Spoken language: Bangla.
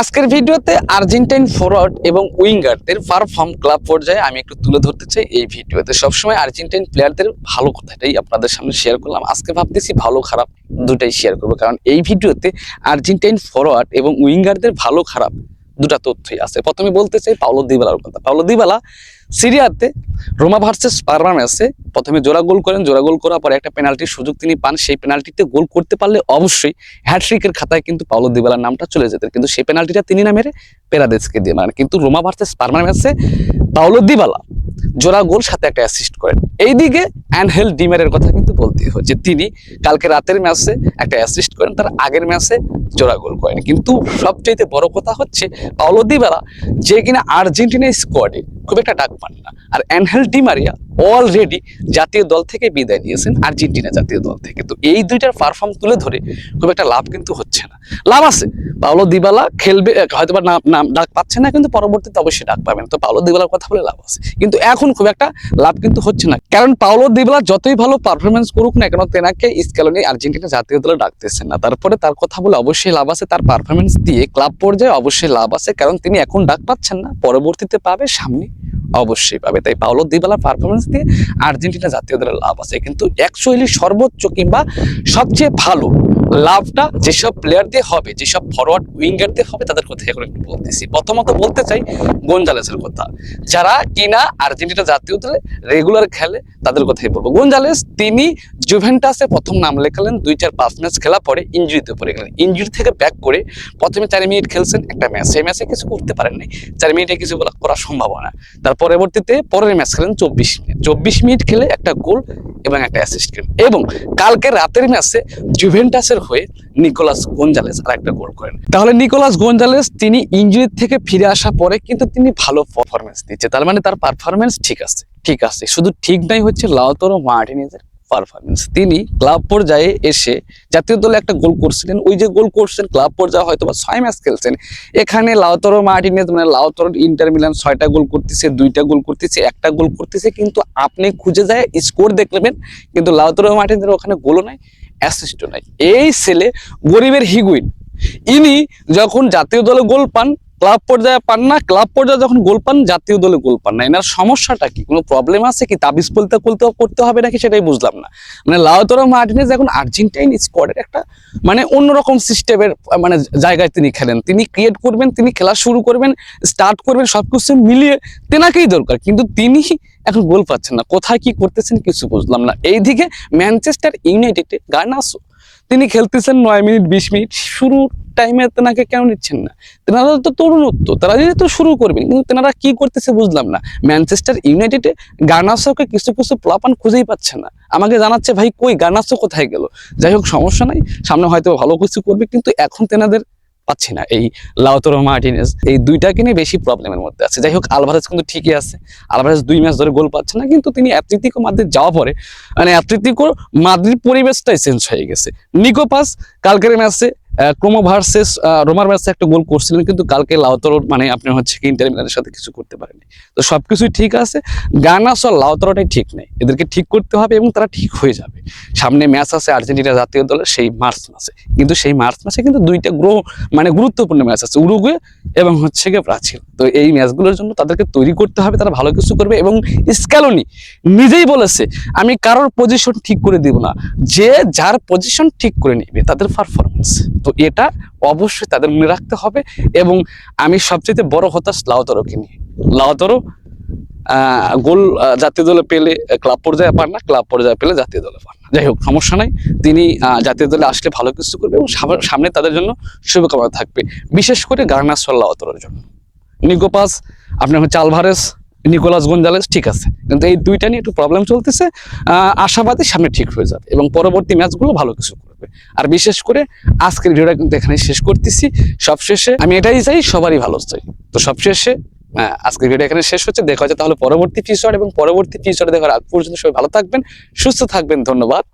আজকের ভিডিওতে আর্জেন্টাইন ফরওয়ার্ড এবং উইঙ্গারদের পারফর্ম ক্লাব পর্যায়ে আমি একটু তুলে ধরতে চাই এই ভিডিওতে। সবসময় আর্জেন্টাইন প্লেয়ারদের ভালো কথাটাই আপনাদের সামনে শেয়ার করলাম। আজকে ভাবতেছি ভালো খারাপ দুটাই শেয়ার করব। কারণ এই ভিডিওতে আর্জেন্টাইন ফরওয়ার্ড এবং উইঙ্গারদের ভালো খারাপ দুটা তথ্যই আছে। প্রথমে বলতে চাই পাওলো দিবালার কথা। পাওলো দিবালা সিরিয়াতে রোমা ভার্সেস পারমা ম্যাচে প্রথমে জোড়া গোল করেন। জোড়া গোল করার পরে একটা পেনাল্টির সুযোগ তিনি পান। সেই পেনাল্টিতে গোল করতে পারলে অবশ্যই হ্যাট্রিকের খাতায় কিন্তু পাওলো দিবালার নামটা চলে যেতেন কিন্তু সেই পেনাল্টিটা তিনি না মেরে পেরাদেসকে দিয়ে মারেন। কিন্তু রোমা ভার্সেস পারমা ম্যাচে পাওলো দিবালা জোড়া গোল সাথে একটা অ্যাসিস্ট করেন। এইদিকে অ্যানহেল ডিমারের কথা কিন্তু বলতে যে তিনি কালকে রাতের ম্যাচে একটা অ্যাসিস্ট করেন, তার আগের ম্যাচে জোড়া গোল করেন। কিন্তু সবচাইতে বড় কথা হচ্ছে পাওলো দিবেলা যে কিনা আর্জেন্টিনা স্কোয়াডে খুব একটা ডাক পান না। আর অ্যানহেল ডিমারিয়া অলরেডি জাতীয় দল থেকে বিদায় নিয়েছেন, আর্জেন্টিনা জাতীয় দল থেকে। তো এই দুইটার পারফর্ম তুলে ধরে খুব একটা লাভ কিন্তু হচ্ছে না। লাভ আছে। পাওলো দিবালা খেলবে হয়তো বা নাম ডাক পাচ্ছে না, কিন্তু পরবর্তীতে অবশ্যই ডাক পাবেন। তো পাওলো দিবালার কথা বলে লাভ আছে। কিন্তু এখন খুব একটা লাভ কিন্তু হচ্ছে না। কারণ পাওলো দিবালা যতই ভালো পারফরমেন্স করুক না কেন, তেনাকে স্কেলনে আর্জেন্টিনা জাতীয় দলে ডাকতেছেন না। তারপরে তার কথা বলে অবশ্যই লাভ আছে। তার পারফরমেন্স দিয়ে ক্লাব পর্যায়ে অবশ্যই লাভ আছে। কারণ তিনি এখন ডাক পাচ্ছেন না। পরবর্তীতে পাবে সামনে অবশ্যই পাবে। তাই পাওলো দিবালার পারফরমেন্স দিয়ে আর্জেন্টিনা জাতীয় দলের লাভ আছে। কিন্তু অ্যাকচুয়ালি সর্বোচ্চ কিংবা সবচেয়ে ভালো লাভটা যেসব প্লেয়ার দিয়ে হবে, যেসব ফরওয়ার্ড উইঙ্গার দিয়ে হবে, তাদের কথা এখন একটু বলতেছি। প্রথমত বলতে চাই গঞ্জালেসের কথা। যারা কিনা আর্জেন্টিনা জাতীয় দলে রেগুলার খেলে, তাদের কথাই বলব। গঞ্জালেস, তিনি জুভেন্টাসে প্রথম নাম লেখালেন, দুই চার পাঁচ ম্যাচ খেলা পরে ইঞ্জুরিতে পড়ে গেলেন। ইঞ্জুরি থেকে ব্যাক করে প্রথমে চার মিনিট খেলছেন একটা ম্যাচ। সেই ম্যাচে কিছু করতে পারেন নাই চার মিনিটে কিছু বলা- করা সম্ভব না তার পরবর্তীতে পরের ম্যাচ খেলেন চব্বিশ মিনিট চব্বিশ মিনিট খেলে একটা গোল এবং একটা অ্যাসিস্ট এবং কালকে রাতের ম্যাচে জুভেন্টাসের হয়ে নিকোলাস গোঞ্জালেস আর একটা গোল করেন। তাহলে নিকোলাস গোঞ্জালেস তিনি ইঞ্জুরি থেকে ফিরে আসা পরে কিন্তু তিনি ভালো পারফরমেন্স দিচ্ছে। তার মানে তার পারফরমেন্স ঠিক আছে ঠিক আছে। শুধু ঠিক নাই হচ্ছে লাউতরো মার্টিনেজের পারফরমেন্স তিনি ক্লাব পর্যায়ে এসে জাতীয় দলে একটা গোল করছিলেন। ওই যে গোল করছেন, ক্লাব পর্যায়ে হয়তো বা ছয় ম্যাচ খেলছেন। এখানে লাউতরো মার্টিনেজ মানে লাউতরো ইন্টার মিলান ছয়টা গোল করতেছে, দুইটা গোল করতেছে, একটা গোল করতেছে। কিন্তু আপনি খুঁজে যায় স্কোর দেখলেন কিন্তু লাউতরো মার্টিনের ওখানে গোলও নাই। অ্যাসিস্টও নাই। এই ছেলে গরিবের হিগুইন। ইনি যখন জাতীয় দলে গোল পান ক্লাব পর্যায়ে পান না, ক্লাব পর্যায়ে যখন গোল পান, জাতীয় দলে গোল পান না। এনার সমস্যাটা কি? কোনো প্রবলেম আছে কি? তাবিজ বলতে বলতে করতে হবে নাকি সেটাই বুঝলাম না। মানে লাউতরো মার্টিনেজ এখন আর্জেন্টাইন স্কোয়াডের একটা মানে অন্যরকম সিস্টেমের মানে জায়গায় তিনি খেলেন। তিনি ক্রিয়েট করবেন, তিনি খেলা শুরু করবেন স্টার্ট করবেন, সবকিছু মিলিয়ে তেনাকেই দরকার। কিন্তু তিনি এখন গোল পাচ্ছেন না। কোথায় কি করতেছেন কিছু বুঝলাম না। এইদিকে ম্যানচেস্টার ইউনাইটেডে গার্নাসো তিনি খেলতেছেন নয় মিনিট, বিশ মিনিট। শুরুর টাইমে তেনাকে কেন নিচ্ছেন না? তেনারা তো তরুণত্ব, তারা যদি তো শুরু করবেন, কিন্তু তেনারা কি করতেছে বুঝলাম না। ম্যানচেস্টার ইউনাইটেডে গার্নাসোকে কিছু কিছু প্লাপান খুঁজেই পাচ্ছে না। আমাকে জানাচ্ছে, ভাই, কই গার্নাসো কোথায় গেল? যাই হোক, সমস্যা নাই। সামনে হয়তো ভালো কিছু করবে, কিন্তু এখন তেনাদের পাচ্ছি না। এই লাউতরো মার্টিনেস এই দুইটাকে নিয়ে বেশি প্রবলেমের মধ্যে আছে। যাই হোক, আলভারেজ কিন্তু ঠিকই আছে। আলভারেজ দুই ম্যাচ ধরে গোল পাচ্ছে না, কিন্তু তিনি অ্যাথলেটিকো মাদ্রিদ যাওয়া পরে মানে অ্যাথলেটিকোর মাদ্রিদ পরিবেশটাই চেঞ্জ হয়ে গেছে। নিকোপাস কালকের ম্যাচে ক্রোমো ভার্সেস রোমার ম্যাচে একটা গোল করছিলেন, কিন্তু কালকে লাউতরো মানে আপনি হচ্ছে কি ইন্টার সাথে কিছু করতে পারেনি তো সবকিছুই ঠিক আছে, গানাস আর লাউতরোটাই ঠিক নেই। এদেরকে ঠিক করতে হবে এবং তারা ঠিক হয়ে যাবে। সামনে ম্যাচ আছে আর্জেন্টিনা জাতীয় দলের, সেই মার্চ মাসে। কিন্তু সেই মার্চ মাসে কিন্তু দুইটা গ্রো মানে গুরুত্বপূর্ণ ম্যাচ আছে, উরুগুয়ে এবং হচ্ছে গিয়ে ব্রাজিল। তো এই ম্যাচগুলোর জন্য তাদেরকে তৈরি করতে হবে, তারা ভালো কিছু করবে এবং স্ক্যালোনি নিজেই বলেছে, আমি কারোর পজিশন ঠিক করে দিব না। যে যার পজিশন ঠিক করে নেবে, তাদের পারফরমেন্স তো এটা অবশ্যই তাদের মনে রাখতে হবে এবং আমি সবচেয়ে বড় হতাশ লাউতরোকে নিয়ে। লাউতরো গোল জাতীয় দলে পেলে ক্লাব পর্যায়ে পান না, ক্লাব পর্যায়ে পেলে জাতীয় দলে পান না। যাই হোক, সমস্যা নাই। তিনি জাতীয় দলে আসলে ভালো কিছু করবে এবং সামনে- তাদের জন্য শুভকামনা থাকবে। বিশেষ করে গার্নাস লাউতরোর জন্য। নিকোপাস আপনার হচ্ছে আলভারেস, নিকোলাস গঞ্জালেস, ঠিক আছে। কিন্তু এই দুইটা নিয়ে একটু প্রবলেম চলতেছে। আশাবাদী সামনে ঠিক হয়ে যাবে এবং পরবর্তী ম্যাচগুলো ভালো কিছু করবে। আর বিশেষ করে আজকের ভিডিওটা কিন্তু এখানে শেষ করতেছি। সবশেষে আমি এটাই চাই, সবারই ভালো চাই। তো সবশেষে আজকের ভিডিও এখানে শেষ হচ্ছে। দেখা হচ্ছে তাহলে পরবর্তী এপিসোড এবং পরবর্তী এপিসোড দেখার আগ পর্যন্ত সবাই ভালো থাকবেন, সুস্থ থাকবেন। ধন্যবাদ।